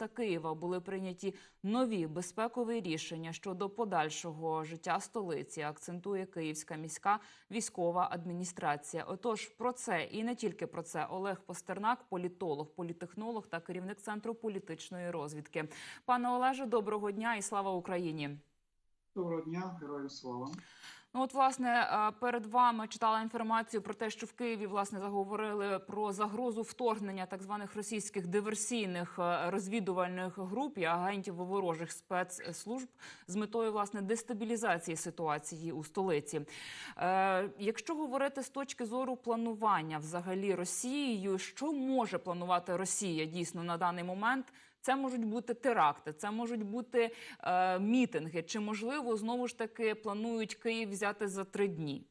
міста Києва були прийняті нові безпекові рішення щодо подальшого життя столиці. Акцентує Київська міська військова адміністрація. Отож, про це і не тільки про це Олег Постернак, політолог, політехнолог та керівник центру політичної розвідки. Пане Олеже, доброго дня і слава Україні. Доброго дня, героям слава. Ну, от, власне, е, перед вами читала інформацію про те, що в Києві власне заговорили про загрозу вторгнення так званих російських диверсійних е, розвідувальних груп і агентів ворожих спецслужб з метою власне дестабілізації ситуації у столиці. Е, якщо говорити з точки зору планування взагалі Росією, що може планувати Росія дійсно на даний момент? Це можуть бути теракти, це можуть бути е, мітинги. Чи можливо знову ж таки планують Київ взяти за три дні?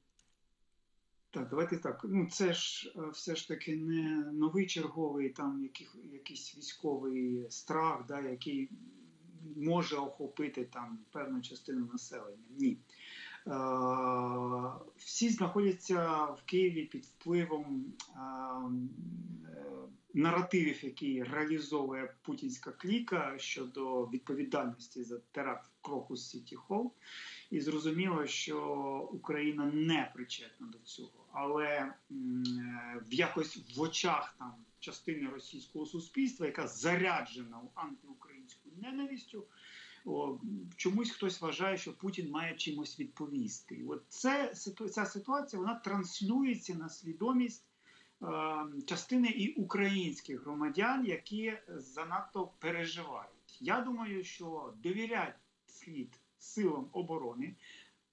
Так, давайте так. Ну це ж е, все ж таки не новий черговий там яких, якийсь військовий страх, да, який може охопити там певну частину населення. Ні. Е, всі знаходяться в Києві під впливом е, е, наративів, які реалізовує путінська кліка щодо відповідальності за теракт Крокус Сіті Холл. І зрозуміло, що Україна не причетна до цього, але в якось в очах там частини російського суспільства, яка заряджена антиукраїнською ненавистю, о, чомусь хтось вважає, що Путін має чимось відповісти. От це ця ситуація вона транслюється на свідомість частини і українських громадян, які занадто переживають. Я думаю, що довіряти слід силам оборони,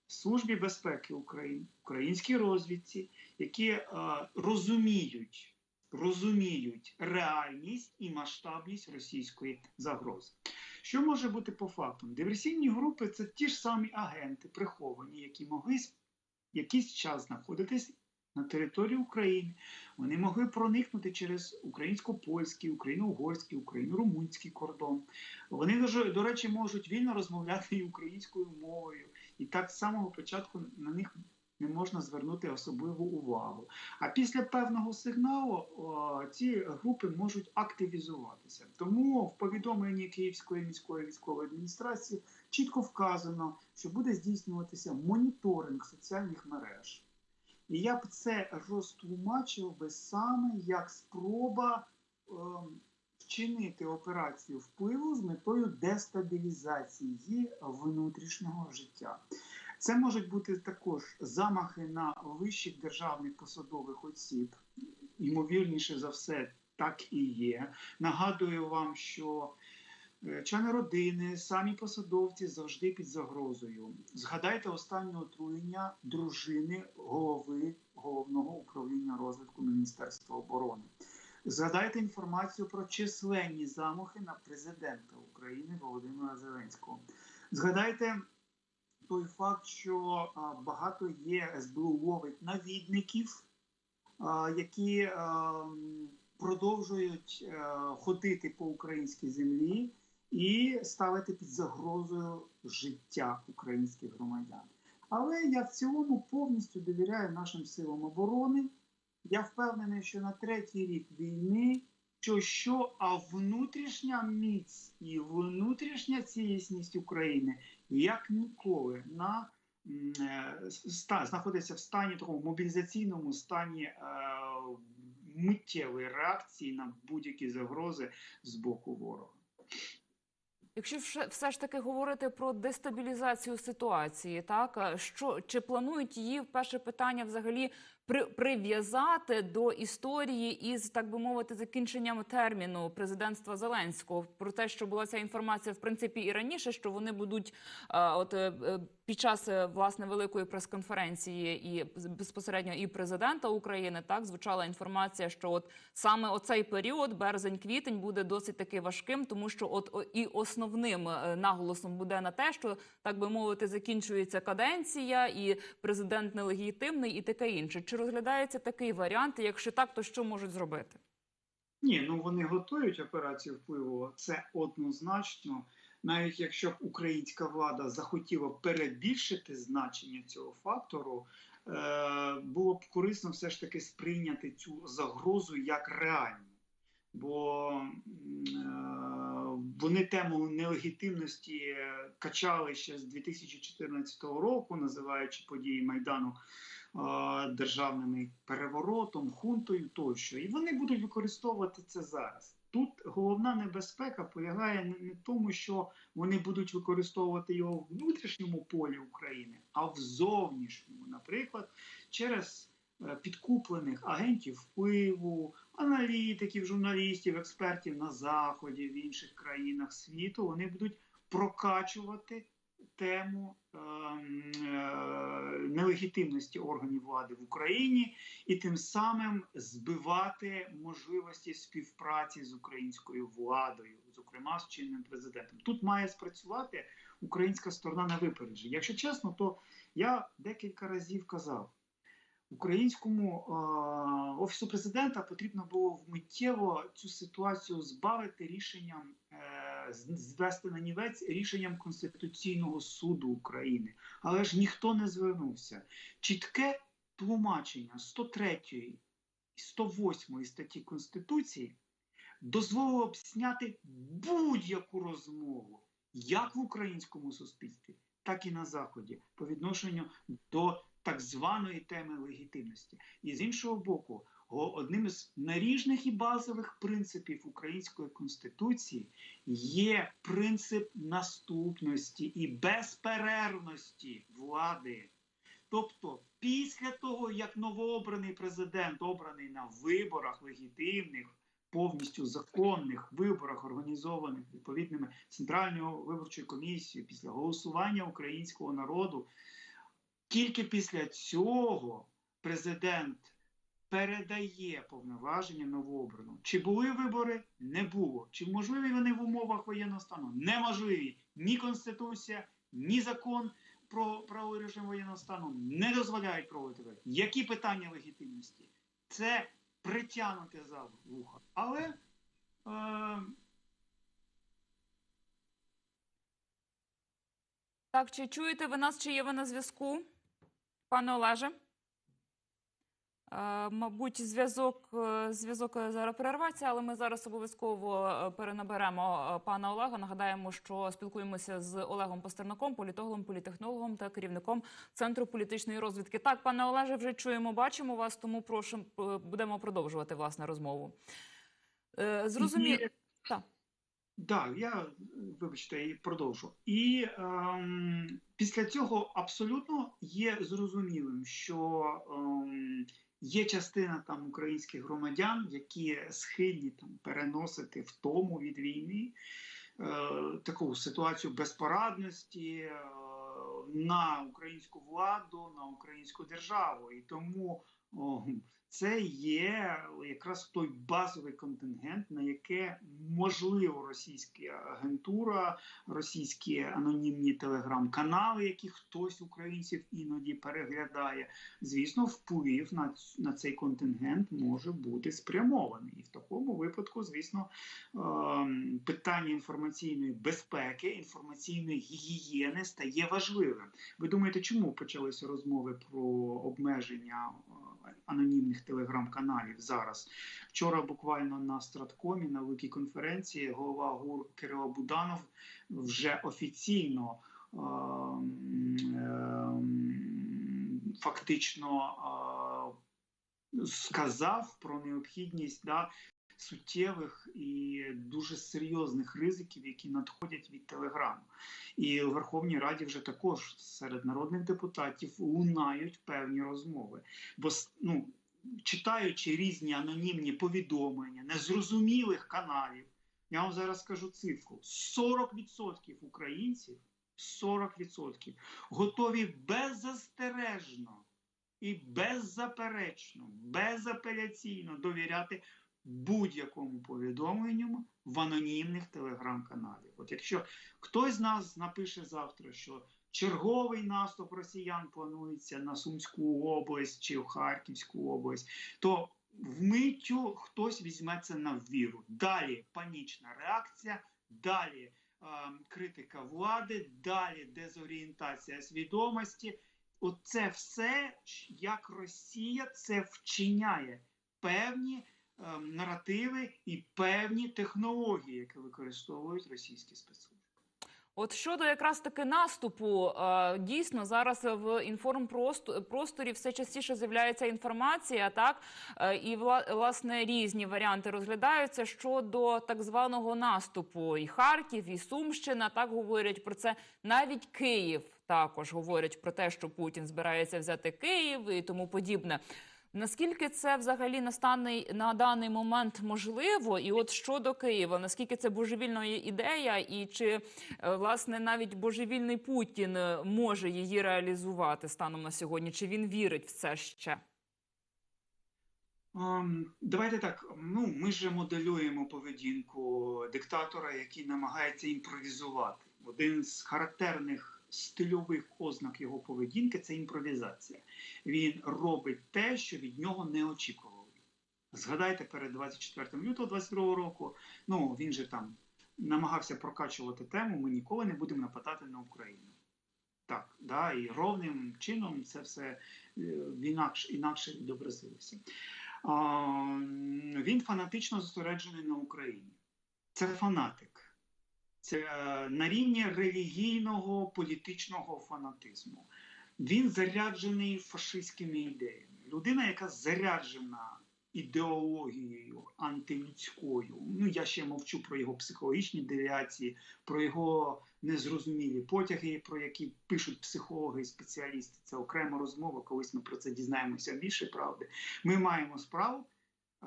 Службі безпеки України, українській розвідці, які е, розуміють, розуміють реальність і масштабність російської загрози. Що може бути по фактам? Диверсійні групи це ті ж самі агенти, приховані, які могли якийсь час знаходитись на території України. Вони могли проникнути через українсько-польський, україно-угорський, україно-румунський кордон. Вони, до речі, можуть вільно розмовляти і українською мовою. І так з самого початку на них не можна звернути особливу увагу. А після певного сигналу ці групи можуть активізуватися. Тому в повідомленні Київської міської військової адміністрації чітко вказано, що буде здійснюватися моніторинг соціальних мереж. І я б це розтлумачив би саме як спроба ем, вчинити операцію впливу з метою дестабілізації внутрішнього життя. Це можуть бути також замахи на вищих державних посадових осіб, ймовірніше за все, так і є. Нагадую вам, що е, члени родини, самі посадовці завжди під загрозою. Згадайте останнє отруєння дружини голови головного управління розвитку Міністерства оборони. Згадайте інформацію про численні замахи на президента України Володимира Зеленського. Згадайте той факт, що багато є СБУ ловить навідників, які продовжують е, ходити по українській землі і ставити під загрозою життя українських громадян. Але я в цілому повністю довіряю нашим силам оборони. Я впевнений, що на третій рік війни що що, а внутрішня міць і внутрішня цілісність України як ніколи на е, знаходиться в стані такому мобілізаційному стані е, миттєвої реакції на будь-які загрози з боку ворога. Якщо все, ж таки говорити про дестабілізацію ситуації, так що чи планують її перше питання взагалі при, прив'язати до історії із так би мовити закінченням терміну президентства Зеленського про те, що була ця інформація в принципі і раніше, що вони будуть е, от е, е, під час власне великої прес-конференції і безпосередньо і президента України так звучала інформація, що от саме оцей період, березень-квітень, буде досить таки важким, тому що от і основним наголосом буде на те, що так би мовити, закінчується каденція, і президент нелегітимний, і таке інше. Чи розглядається такий варіант? І Якщо так, то що можуть зробити? Ні, ну вони готують операцію впливу. Це однозначно. Навіть якщо б українська влада захотіла перебільшити значення цього фактору, е, було б корисно все ж таки сприйняти цю загрозу як реальну. Бо е, вони тему нелегітимності е, качали ще з 2014 року, називаючи події Майдану е, державним переворотом, хунтою тощо. І вони будуть використовувати це зараз. Тут головна небезпека полягає не в тому, що вони будуть використовувати його в внутрішньому полі України, а в зовнішньому, наприклад, через підкуплених агентів впливу, аналітиків, журналістів, експертів на заході в інших країнах світу. Вони будуть прокачувати тему ем, е, нелегітимності органів влади в Україні і тим самим збивати можливості співпраці з українською владою, зокрема з чинним президентом. Тут має спрацювати українська сторона на випередження. Якщо чесно, то я декілька разів казав. Українському е, офісу президента потрібно було миттєво цю ситуацію збавити рішенням е, звести на нівець рішенням Конституційного суду України. Але ж ніхто не звернувся. Чітке тлумачення 103 і 108 статті Конституції дозволило б зняти будь-яку розмову як в українському суспільстві, так і на заході по відношенню до так званої теми легітимності. І з іншого боку, одним із наріжних і базових принципів української конституції є принцип наступності і безперервності влади. Тобто, після того, як новообраний президент обраний на виборах легітимних, повністю законних виборах, організованих відповідними Центральною виборчою комісією, після голосування українського народу, тільки після цього президент передає повноваження новообраному. Чи були вибори? Не було. Чи можливі вони в умовах воєнного стану? Неможливі. Ні Конституція, ні закон про правовий режим воєнного стану не дозволяють проводити вибори. Які питання легітимності? Це притягнути за вуха. Але е, Так, чи чуєте ви нас, чи є ви на зв'язку, пане Олеже? Е, Мабуть, зв'язок е, зв'язок е, зараз перервається, але ми зараз обов'язково перенаберемо пана Олега. Нагадаємо, що спілкуємося з Олегом Пастернаком, політологом, політехнологом та керівником центру політичної розвідки. Так, пане Олеже, вже чуємо, бачимо вас, тому прошу будемо продовжувати власне розмову. Зрозуміло. Так. Так, я вибачте, і продовжу. І ем, після цього абсолютно є зрозумілим, що ем, є частина там українських громадян, які схильні там переносити втому від війни, е, таку ситуацію безпорадності е, на українську владу, на українську державу. І тому о, це є якраз той базовий контингент, на яке можливо російська агентура, російські анонімні телеграм-канали, які хтось українців іноді переглядає. Звісно, вплив на, на цей контингент може бути спрямований. І в такому випадку, звісно, ем, питання інформаційної безпеки, інформаційної гігієни стає важливим. Ви думаєте, чому почалися розмови про обмеження е, анонімних телеграм-каналів зараз? Вчора буквально на Страткомі на великій конференції голова ГУР Кирило Буданов вже офіційно ем, ем, фактично е, сказав про необхідність да, суттєвих і дуже серйозних ризиків, які надходять від телеграму. І у Верховній Раді вже також серед народних депутатів лунають певні розмови. Бо ну, читаючи різні анонімні повідомлення незрозумілих каналів, я вам зараз скажу цифру: 40% українців 40% готові беззастережно і беззаперечно, безапеляційно довіряти будь-якому повідомленню в анонімних телеграм-каналів. От якщо хтось з нас напише завтра, що черговий наступ росіян планується на Сумську область чи в Харківську область, то вмиттю хтось візьме це на віру. Далі панічна реакція, далі е, критика влади, далі дезорієнтація свідомості. Оце все, як Росія це вчиняє певні наративи і певні технології, які використовують російські спецслужби. От щодо якраз таки наступу, е, дійсно зараз в інформпросторі все частіше з'являється інформація, так е, і власне різні варіанти розглядаються щодо так званого наступу. І Харків, і Сумщина так говорять про це. Навіть Київ також говорять про те, що Путін збирається взяти Київ і тому подібне. Наскільки це взагалі на станий на даний момент можливо? І от щодо Києва, наскільки це божевільна ідея, і чи е, власне навіть божевільний Путін е, може її реалізувати станом на сьогодні? Чи він вірить в це ще? Давайте так. Ну, ми ж моделюємо поведінку диктатора, який намагається імпровізувати. Один з характерних стильових ознак його поведінки це імпровізація. Він робить те, що від нього не очікували. Згадайте перед 24 лютого 22 року. Ну він же там намагався прокачувати тему. Ми ніколи не будемо нападати на Україну. Так, да, і ровним чином це все е, інакше, інакше відобразилося. Він фанатично зосереджений на Україні. Це фанатик. Е, на рівні релігійного політичного фанатизму. Він заряджений фашистськими ідеями. Людина, яка заряджена ідеологією антилюдською. Ну, я ще мовчу про його психологічні девіації, про його незрозумілі потяги, про які пишуть психологи і спеціалісти. Це окрема розмова, колись ми про це дізнаємося більше правди. Ми маємо справу, е,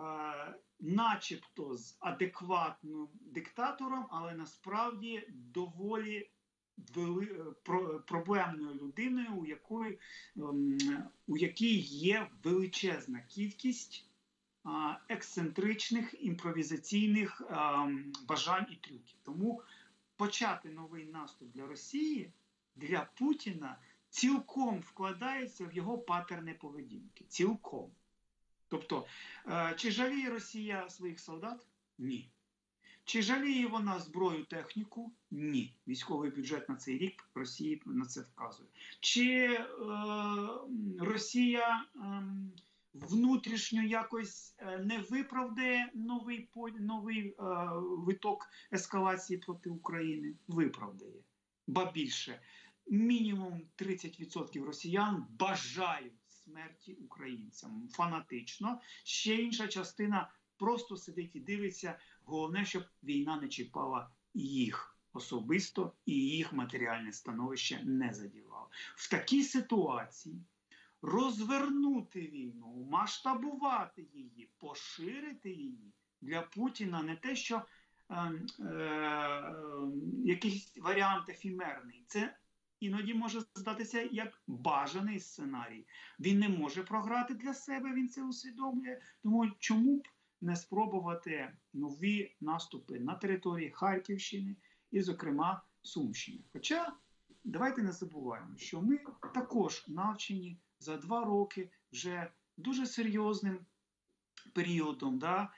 начебто, з адекватним диктатором, але насправді доволі вели, е, проблемною людиною, у якої, ем, у якій є величезна кількість ексцентричних імпровізаційних ем, бажань і трюків. Тому почати новий наступ для Росії для Путіна цілком вкладається в його патерни поведінки. Цілком. Тобто, е, чи жаліє Росія своїх солдат? Ні. Чи жаліє вона зброю техніку? Ні. Військовий бюджет на цей рік Росії на це вказує. Чи е, Росія е, внутрішньо якось е, не виправдає новий новий е, виток ескалації проти України? Виправдає. Ба більше, мінімум 30% росіян бажають смерті українцям фанатично. Ще інша частина просто сидить і дивиться. Головне, щоб війна не чіпала їх особисто і їх матеріальне становище не задівала. В такій ситуації розвернути війну, масштабувати її, поширити її для Путіна не те, що е, е, якийсь варіант ефімерний. Це іноді може здатися як бажаний сценарій. Він не може програти для себе, він це усвідомлює. Тому чому б не спробувати нові наступи на території Харківщини і, зокрема, Сумщини. Хоча давайте не забуваємо, що ми також навчені за два роки вже дуже серйозним періодом да,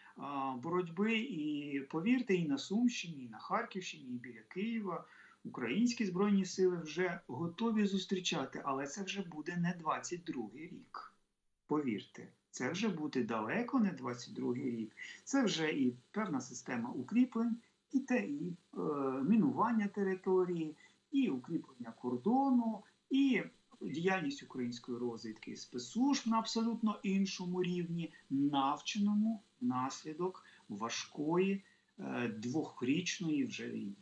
боротьби, і повірте, і на Сумщині, і на Харківщині, і біля Києва. Українські збройні сили вже готові зустрічати, але це вже буде не 22-й рік. Повірте, це вже буде далеко не 22-й рік. Це вже і певна система укріплень, і те, і е, мінування території, і укріплення кордону, і діяльність української розвідки і спецслужб на абсолютно іншому рівні, навченому внаслідок важкої е, двохрічної вже війни.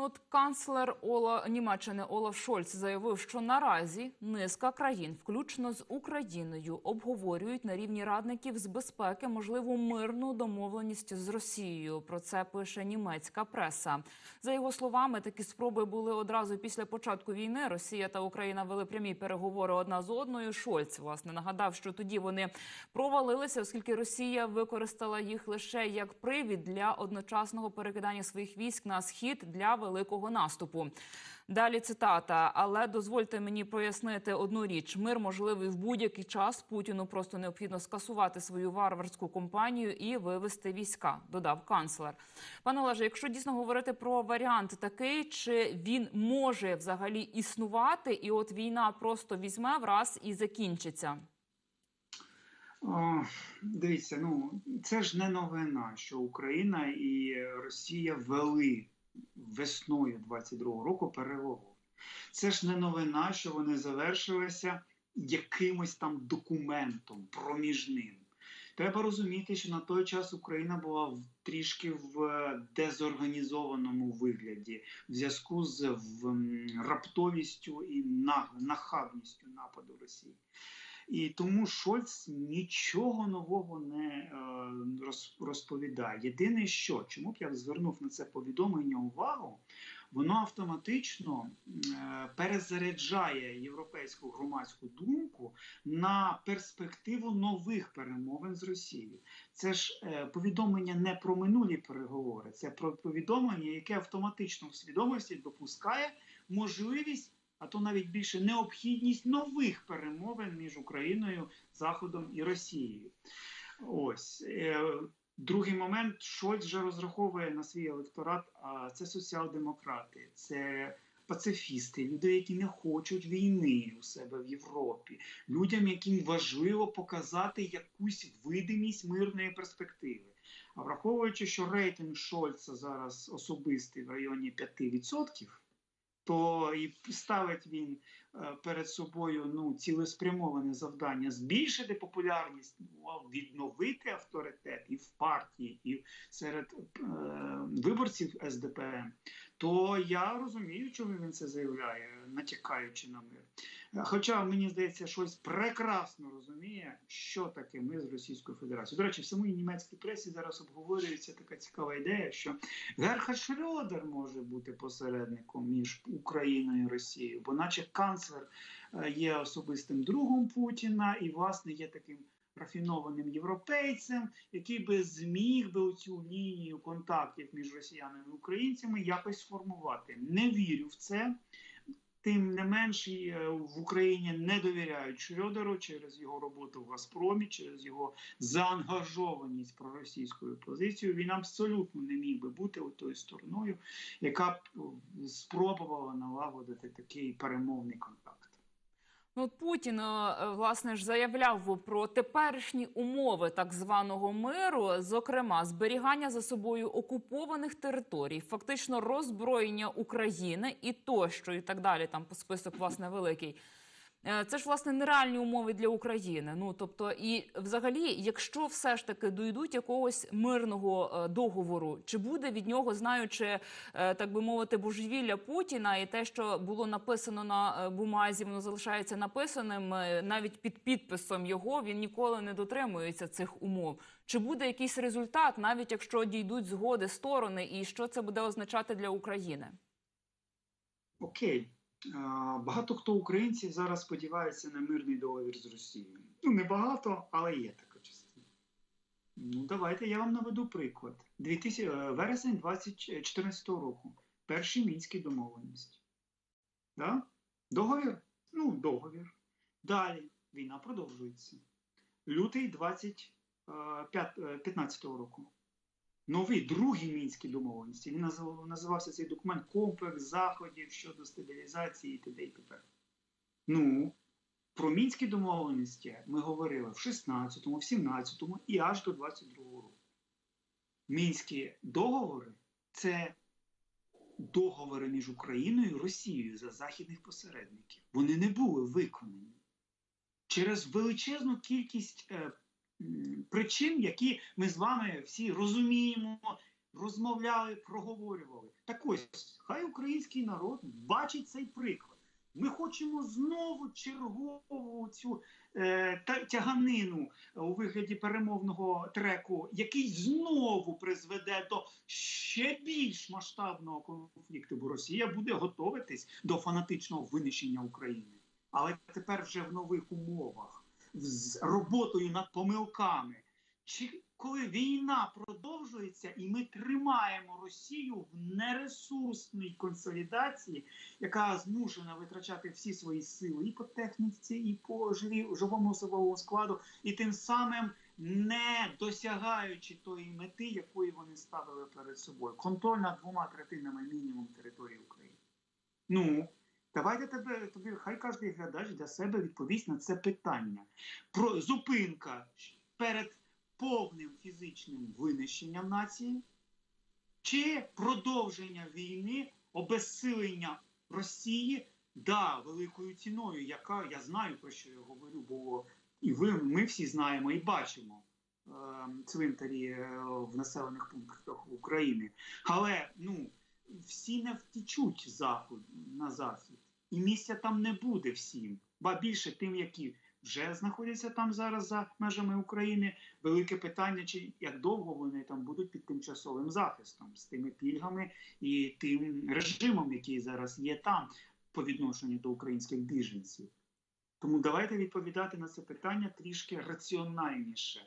Ну, От канцлер Ола Німеччини Олаф Шольц заявив, що наразі низка країн, включно з Україною, обговорюють на рівні радників з безпеки можливу мирну домовленість з Росією. Про це пише німецька преса. За його словами, такі спроби були одразу після початку війни. Росія та Україна вели прямі переговори одна з одною. Шольц власне нагадав, що тоді вони провалилися, оскільки Росія використала їх лише як привід для одночасного перекидання своїх військ на схід для великого наступу. Далі цитата. Але дозвольте мені пояснити одну річ: мир можливий в будь-який час. Путіну просто необхідно скасувати свою варварську кампанію і вивести війська. Додав канцлер. Пане Олеже, якщо дійсно говорити про варіант такий, чи він може взагалі існувати, і от війна просто візьме враз і закінчиться. О, дивіться, ну це ж не новина, що Україна і Росія вели весною 22-го року переговори. Це ж не новина, що вони завершилися якимось там документом проміжним. Треба розуміти, що на той час Україна була в, трішки в е, дезорганізованому вигляді в зв'язку з в, раптовістю і нахабністю нападу Росії. І тому Шольц нічого нового не е, розповідає. Єдине, що чому б я звернув на це повідомлення увагу, воно автоматично е, перезаряджає європейську громадську думку на перспективу нових перемовин з Росією. Це ж е, повідомлення не про минулі переговори, це про повідомлення, яке автоматично в свідомості допускає можливість а то навіть більше необхідність нових перемовин між Україною, Заходом і Росією. Ось Е, другий момент, Шольц вже розраховує на свій електорат. А це соціал-демократи, це пацифісти, люди, які не хочуть війни у себе в Європі, людям, яким важливо показати якусь видимість мирної перспективи. А враховуючи, що рейтинг Шольца зараз особистий в районі 5%, то і ставить він е, перед собою ну, цілеспрямоване завдання збільшити популярність, ну, відновити авторитет і в партії, і серед е, виборців СДПМ, то я розумію, чому він це заявляє, натякаючи на мир. Е, Хоча мені здається, щось прекрасно розуміє, що таке ми з Російською Федерацією. До речі, в самій німецькій пресі зараз обговорюється така цікава ідея, що Герхард Шрёдер може бути посередником між Україною і Росією, бо наче канцлер е, є особистим другом Путіна і, власне, є таким рафінованим європейцем, який би зміг би цю лінію контактів між росіянами і українцями якось сформувати. Не вірю в це. Тим не менш, е, в Україні не довіряють Шрёдеру через його роботу в Газпромі, через його заангажованість проросійською позицією. Він абсолютно не міг би бути тою стороною, яка б е, спробувала налагодити такий перемовний контакт. Ну, Путін е, власне ж заявляв про теперішні умови так званого миру, зокрема зберігання за собою окупованих територій, фактично роззброєння України і тощо, і так далі. Там по список власне великий. Е, Це ж власне нереальні умови для України. Ну тобто, і взагалі, якщо все ж таки дойдуть якогось мирного е, договору, чи буде від нього, знаючи е, так би мовити, божевілля Путіна, і те, що було написано на бумазі, воно залишається написаним навіть під підписом його. Він ніколи не дотримується цих умов. Чи буде якийсь результат, навіть якщо дійдуть згоди сторони, і що це буде означати для України? Окей. Багато хто українців зараз сподівається на мирний договір з Росією. Ну, не багато, але є така частина. Ну, давайте я вам наведу приклад. 2000, е, вересень 2014 року. Перші мінські домовленості. Да? Договір? Ну, договір. Далі війна продовжується. Лютий 2015 року. Новий другий мінські домовленості. Він називався цей документ комплекс заходів щодо стабілізації і т.д. і т.п. Ну, про мінські домовленості ми говорили в 16-му, в 17-му і аж до 22-го року. Мінські договори це договори між Україною і Росією за західних посередників. Вони не були виконані через величезну кількість е, причин, які ми з вами всі розуміємо, розмовляли, проговорювали. Так ось, хай український народ бачить цей приклад. Ми хочемо знову чергову цю е, тяганину у вигляді перемовного треку, який знову призведе до ще більш масштабного конфлікту, бо Росія буде готуватись до фанатичного винищення України. Але тепер вже в нових умовах, з роботою над помилками. Чи коли війна продовжується, і ми тримаємо Росію в нересурсній консолідації, яка змушена витрачати всі свої сили і по техніці, і по живому особовому складу, і тим самим не досягаючи тої мети, якої вони ставили перед собою. Контроль над двома третинами мінімум території України. Ну, давайте тебе тобі, хай кожен глядач для себе відповість на це питання. Про зупинка перед повним фізичним винищенням нації, чи продовження війни, обезсилення Росії, да, великою ціною, яка я знаю про що я говорю, бо і ви, ми всі знаємо і бачимо е, цвинтарі е, в населених пунктах України. Але ну, всі не втічуть заход, на захід, і місця там не буде всім. Ба більше тим, які вже знаходяться там зараз за межами України. Велике питання, чи як довго вони там будуть під тимчасовим захистом з тими пільгами і тим режимом, який зараз є там по відношенню до українських біженців. Тому давайте відповідати на це питання трішки раціональніше.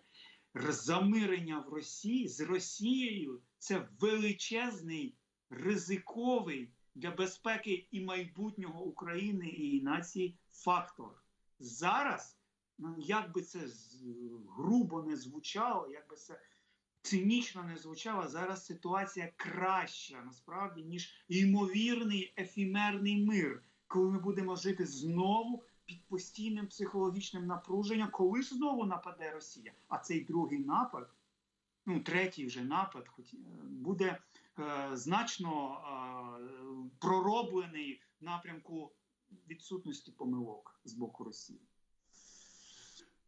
Замирення в Росії з Росією це величезний, ризиковий для безпеки і майбутнього України і нації фактор. Зараз, ну, як би це грубо не звучало, як би це цинічно не звучало, зараз ситуація краща насправді, ніж ймовірний ефімерний мир, коли ми будемо жити знову під постійним психологічним напруженням, коли ж знову нападе Росія. А цей другий напад, ну третій вже напад, хоч е, буде значно е, пророблений в напрямку відсутності помилок з боку Росії.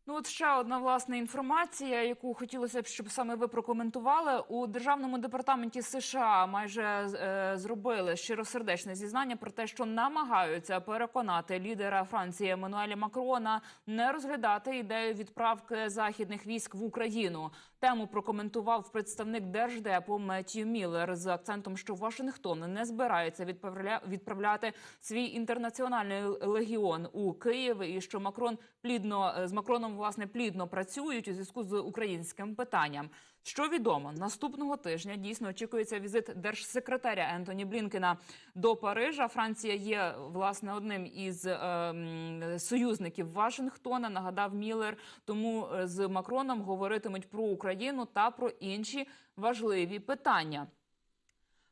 Ну, от ще одна власне інформація, яку хотілося б, щоб саме ви прокоментували у державному департаменті США. Майже е, зробили щиросердечне зізнання про те, що намагаються переконати лідера Франції Еммануеля Макрона не розглядати ідею відправки західних військ в Україну. Тему прокоментував представник держдепу Меттью Міллер з акцентом, що Вашингтон не збирається відправля- відправляти свій інтернаціональний легіон у Київ, і що Макрон плідно з Макроном власне плідно працюють у зв'язку з українським питанням. Що відомо, наступного тижня дійсно очікується візит держсекретаря Ентоні Блінкена до Парижа. Франція є власне одним із е, союзників Вашингтона. Нагадав Міллер. Тому е, з Макроном говоритимуть про Україну та про інші важливі питання.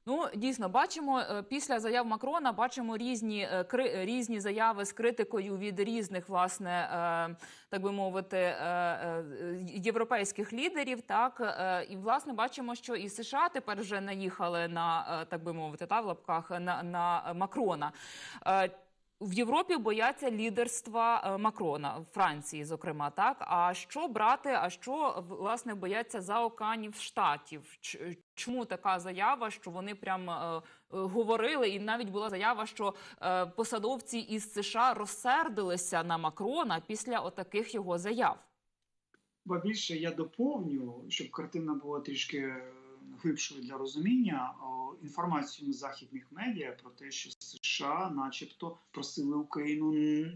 Ну, дійсно, бачимо е, після заяв Макрона, бачимо різні е, різні заяви з критикою від різних, власне, е, так би мовити, європейських лідерів. Так і власне бачимо, що і США тепер вже наїхали на так би мовити, та в лапках на, на Макрона. В Європі бояться лідерства е, Макрона, в Франції, зокрема, так. А що брати? А що власне бояться заоканів штатів? Чому така заява, що вони прям е, е, говорили, і навіть була заява, що е, посадовці із США розсердилися на Макрона після отаких його заяв. Ба більше я доповню, щоб картина була трішки е, глибшою для розуміння інформацію з західних медіа про те, що США, начебто, просили Україну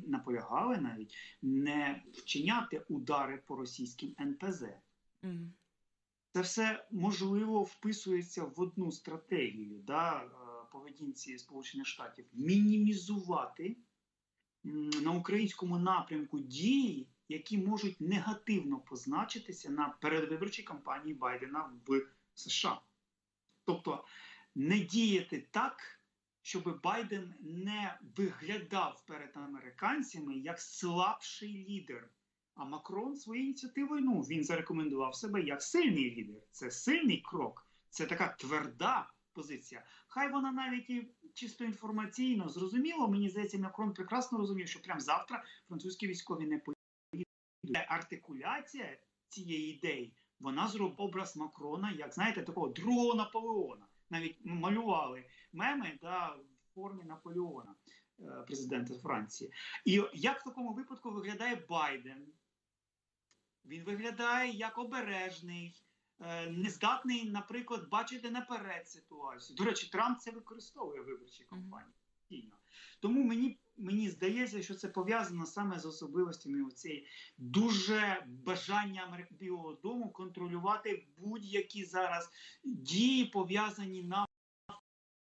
наполягали навіть не вчиняти удари по російським НПЗ. Мгм. Це все можливо вписується в одну стратегію да, е, поведінці Сполучених Штатів мінімізувати на українському напрямку дії, які можуть негативно позначитися на передвиборчій кампанії Байдена в США. Тобто не діяти так, щоб Байден не виглядав перед американцями як слабший лідер. А Макрон своєю ініціативою ну він зарекомендував себе як сильний лідер. Це сильний крок, це така тверда позиція. Хай вона навіть і чисто інформаційно зрозуміло. Мені здається, Макрон прекрасно розумів, що прямо завтра французькі військові не поїдуть. Артикуляція цієї ідеї вона зробила образ Макрона, як знаєте, такого другого Наполеона. Навіть малювали меми да, в формі Наполеона, е, президента Франції. І як в такому випадку виглядає Байден? Він виглядає як обережний, е, нездатний, наприклад, бачити наперед ситуацію. До речі, Трамп це використовує в виборчій кампанії. Тому мені, мені здається, що це пов'язано саме з особливостями цієї дуже бажання Білого Дому контролювати будь-які зараз дії, пов'язані на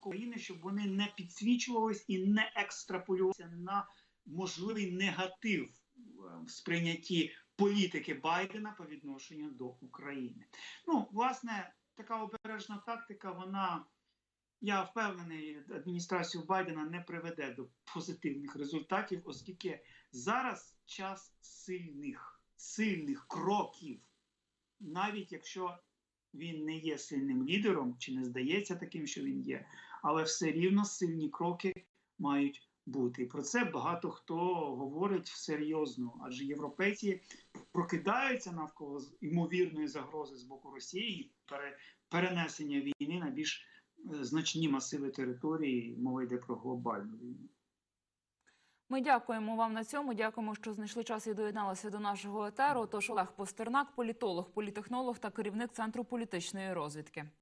України, щоб вони не підсвічувались і не екстраполювалися на можливий негатив е, в сприйнятті політики Байдена по відношенню до України. Ну, власне, така обережна тактика, вона, я впевнений, адміністрацію Байдена не приведе до позитивних результатів, оскільки зараз час сильних, сильних кроків, навіть якщо він не є сильним лідером, чи не здається таким, що він є, але все рівно сильні кроки мають бути. І про це багато хто говорить серйозно, адже європейці прокидаються навколо ймовірної загрози з боку Росії, пере, перенесення війни на більш значні масиви території. Мова йде про глобальну війну. Ми дякуємо вам на цьому. Дякуємо, що знайшли час і доєдналися до нашого етеру. Тож Олег Постернак, політолог, політехнолог та керівник центру політичної розвідки.